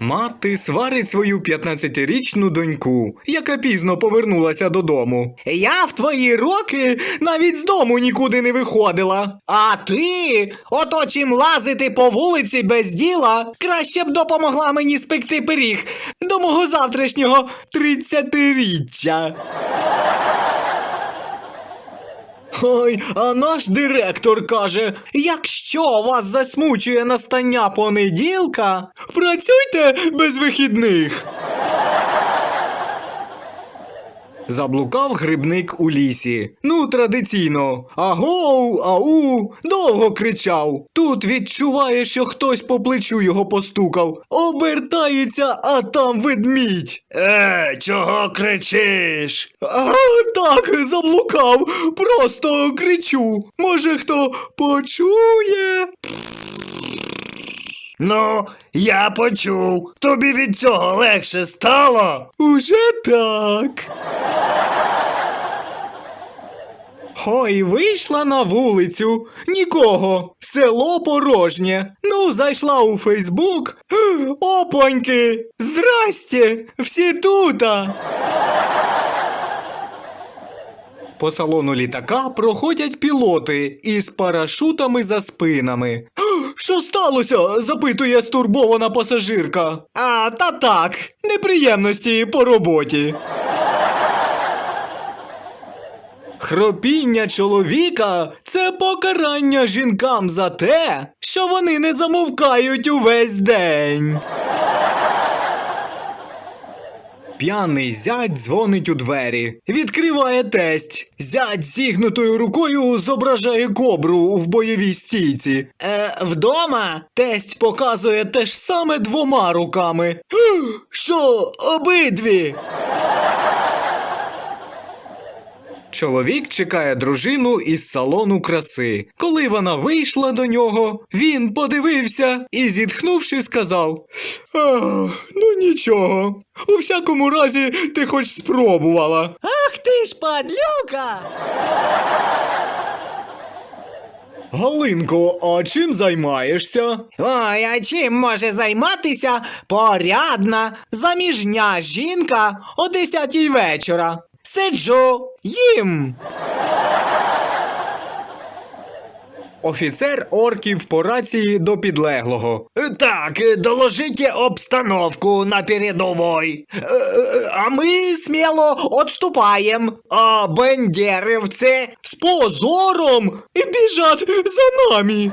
Мати сварить свою 15-річну доньку, яка пізно повернулася додому. Я в твої роки навіть з дому нікуди не виходила. А ти, ото чим лазити по вулиці без діла, краще б допомогла мені спекти пиріг до мого завтрашнього 30-річчя. Ой, а наш директор каже: якщо вас засмучує настання понеділка, працюйте без вихідних. Заблукав грибник у лісі. Ну, традиційно. Агоу, ау, довго кричав. Тут відчуває, що хтось по плечу його постукав. Обертається, а там ведмідь. Е, чого кричиш? А, так, заблукав. Просто кричу. Може, хто почує? Ну, я почув. Тобі від цього легше стало? Уже так. Ой, вийшла на вулицю. Нікого. Село порожнє. Ну, зайшла у Фейсбук. Опаньки! Здрасте! Всі тута. По салону літака проходять пілоти із парашутами за спинами. Що сталося? запитує стурбована пасажирка. А, та так, неприємності по роботі. Хропіння чоловіка це покарання жінкам за те, що вони не замовкають увесь день. П'яний зять дзвонить у двері. Відкриває тесть. Зять зігнутою рукою зображає кобру в бойовій стійці. Е, вдома тесть показує те ж саме двома руками. Що, обидві? Чоловік чекає дружину із салону краси. Коли вона вийшла до нього, він подивився і, зітхнувши, сказав: «Ах, Ну нічого. У всякому разі, ти хоч спробувала. Ах ти ж падлюка! Галинко, а чим займаєшся? Ой, а чим може займатися порядна, заміжня жінка о 10 вечора? Сиджу, їм. Офіцер орків по рації до підлеглого. Е, Так, е, доложите обстановку на передовой. Е, А ми сміло отступаємо. А бендерівці З позором біжать за нами.